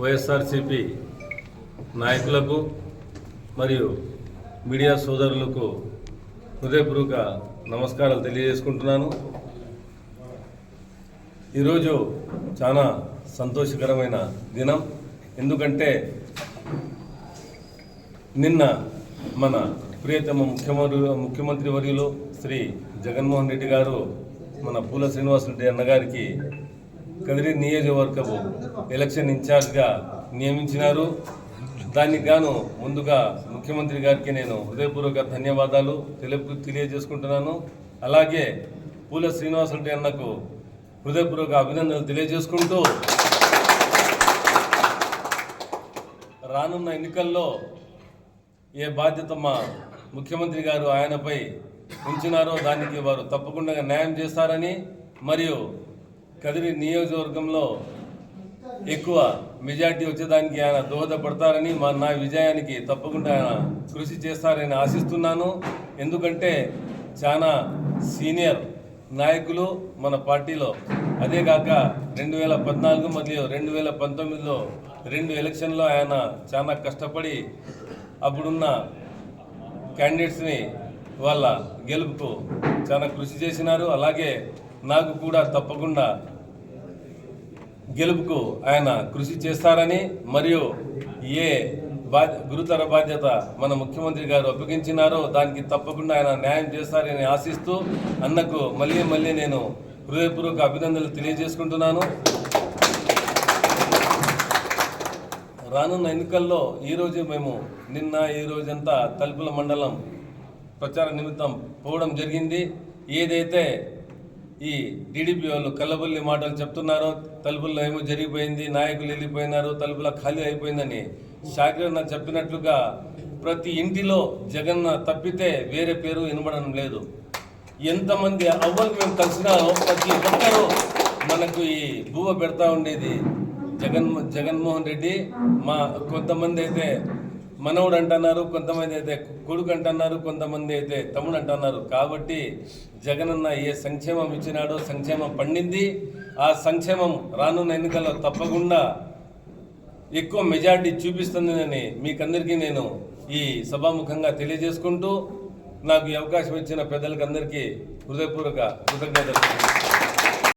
వైఎస్ఆర్సిపి నాయకులకు మరియు మీడియా సోదరులకు హృదయపూర్వక నమస్కారాలు తెలియజేసుకుంటున్నాను. ఈరోజు చాలా సంతోషకరమైన దినం. ఎందుకంటే నిన్న మన ప్రియతమ ముఖ్యమంత్రి ముఖ్యమంత్రి వర్యులు శ్రీ జగన్మోహన్ రెడ్డి గారు మన పూల శ్రీనివాసరెడ్డి అన్నగారికి కదిరి నియోజకవర్గపు ఎలక్షన్ ఇన్ఛార్జ్గా నియమించినారు. దానికి గాను ముందుగా ముఖ్యమంత్రి గారికి నేను హృదయపూర్వక ధన్యవాదాలు తెలుపు తెలియజేసుకుంటున్నాను. అలాగే పూల శ్రీనివాసరెడ్డి అన్నకు హృదయపూర్వక అభినందనలు తెలియజేసుకుంటూ రానున్న ఎన్నికల్లో ఏ బాధ్యత మా ముఖ్యమంత్రి గారు ఆయనపై ఉంచినారో దానికి వారు తప్పకుండా న్యాయం చేస్తారని మరియు కదిరి నియోజకవర్గంలో ఎక్కువ మెజార్టీ వచ్చేదానికి ఆయన దోహదపడతారని మా నా విజయానికి తప్పకుండా ఆయన కృషి చేస్తారని ఆశిస్తున్నాను. ఎందుకంటే చాలా సీనియర్ నాయకులు మన పార్టీలో. అదే కాక రెండు వేల పద్నాలుగు మరియు రెండు వేల పంతొమ్మిదిలో రెండు ఎలక్షన్లో ఆయన చాలా కష్టపడి అప్పుడున్న క్యాండిడేట్స్ని వాళ్ళ గెలుపుకు చాలా కృషి చేసినారు. అలాగే నాకు కూడా తప్పకుండా గెలుపుకు ఆయన కృషి చేస్తారని మరియు ఏ బాధ్య గురుతర బాధ్యత మన ముఖ్యమంత్రి గారు అప్పగించినారో దానికి తప్పకుండా ఆయన న్యాయం చేస్తారని ఆశిస్తూ అన్నకు మళ్ళీ మళ్ళీ నేను హృదయపూర్వక అభినందనలు తెలియజేసుకుంటున్నాను. రానున్న ఎన్నికల్లో ఈరోజు మేము నిన్న ఈ రోజంతా తలుపుల మండలం ప్రచార నిమిత్తం పోవడం జరిగింది. ఏదైతే ఈ టీడీపీ వాళ్ళు కల్లబుల్లి మాటలు చెప్తున్నారో తలుపుల్లో ఏమో జరిగిపోయింది నాయకులు వెళ్ళిపోయినారు తలుపుల ఖాళీ అయిపోయిందని షాకిరన్న చెప్పినట్లుగా ప్రతి ఇంటిలో జగన్న తప్పితే వేరే పేరు వినబడడం లేదు. ఎంతమంది అవ్వలు మేము కలిసినారో ప్రతి ఒక్కరూ మనకు ఈ బువ్వ పెడతా ఉండేది. జగన్ జగన్మోహన్ రెడ్డి మా కొంతమంది అయితే మనవుడు అంటున్నారు కొంతమంది అయితే కొడుకు అంటున్నారు కొంతమంది అయితే తమ్ముడు అంటున్నారు. కాబట్టి జగనన్న ఏ సంక్షేమం ఇచ్చినాడో సంక్షేమం పండింది. ఆ సంక్షేమం రానున్న ఎన్నికల్లో తప్పకుండా ఎక్కువ మెజార్టీ చూపిస్తుందని మీకందరికీ నేను ఈ సభాముఖంగా తెలియజేసుకుంటూ నాకు ఈ అవకాశం ఇచ్చిన పెద్దలకి అందరికీ హృదయపూర్వక కృతజ్ఞతలు.